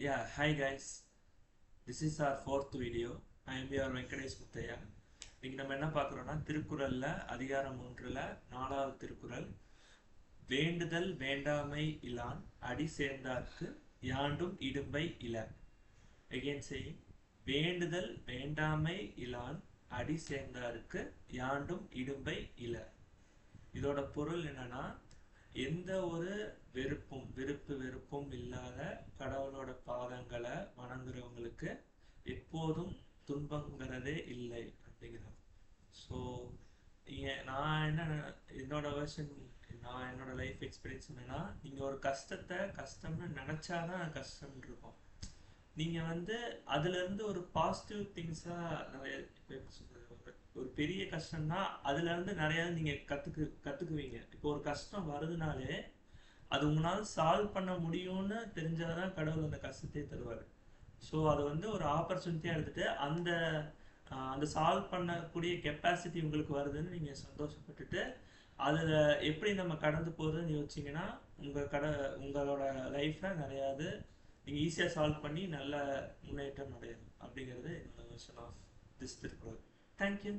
Yeah, hi guys. This is our fourth video. I am your Venkatesh Muthiah இன்னைக்கு நம்ம என்ன பார்க்குறோன்னா திருக்குறள்ல அதிகாரம் ஒன்றுல நாலாவது திருக்குறள் வேண்டுதல் வேண்டாமை இலான் அடி சேர்ந்தார்க்கு யாண்டும் இடும்பை இல again செய் வேண்டுதல் வேண்டாமை இலான் அடி சேர்ந்தாருக்கு யாண்டும் இடும்பை இல இதோட பொருள் என்னன்னா எந்த ஒரு வெறுப்பும் விருப்பு வெறுப்பும் இல்லாத கடவுளோட வணங்குறவங்களுக்கு எப்போதும் துன்பங்கிறதே இல்லை அப்படிங்கிறார் ஸோ நான் என்ன என்னோட வெர்ஷன் நான் என்னோட லைஃப் எக்ஸ்பீரியன்ஸ் என்னன்னா நீங்கள் ஒரு கஷ்டத்தை கஷ்டம்னு நினச்சாதான் கஷ்டம் இருக்கும். நீங்கள் வந்து அதுலேருந்து ஒரு பாசிட்டிவ் திங்ஸாக நிறைய இப்போ எப்படி சொல்கிறது ஒரு- ஒரு பெரிய கஷ்டம்னா அதுலேருந்து நிறையா நீங்கள் கற்றுக்கு கற்றுக்குவீங்க இப்போ ஒரு கஷ்டம் வருதுனாலே அது உங்களால் சால்வ் பண்ண முடியும்னு தெரிஞ்சாதான் கடவுள் அந்த கஷ்டத்தை தருவார். ஸோ அதை வந்து ஒரு ஆப்பர்ச்சுனிட்டியாக எடுத்துட்டு அந்த அந்த சால்வ் பண்ணக்கூடிய கெப்பாசிட்டி உங்களுக்கு வருதுன்னு நீங்கள் சந்தோஷப்பட்டுட்டு அதில் எப்படி நம்ம கடந்து போகிறதுன்னு யோசிச்சிங்கன்னா உங்கள் கட உங்களோட லைஃப்பில் நிறையாது நீங்கள் ஈஸியாக சால்வ் பண்ணி நல்ல முன்னேற்றம் அடையணும் அப்படிங்கிறது என்னோட version of this Thirukkural. Thank you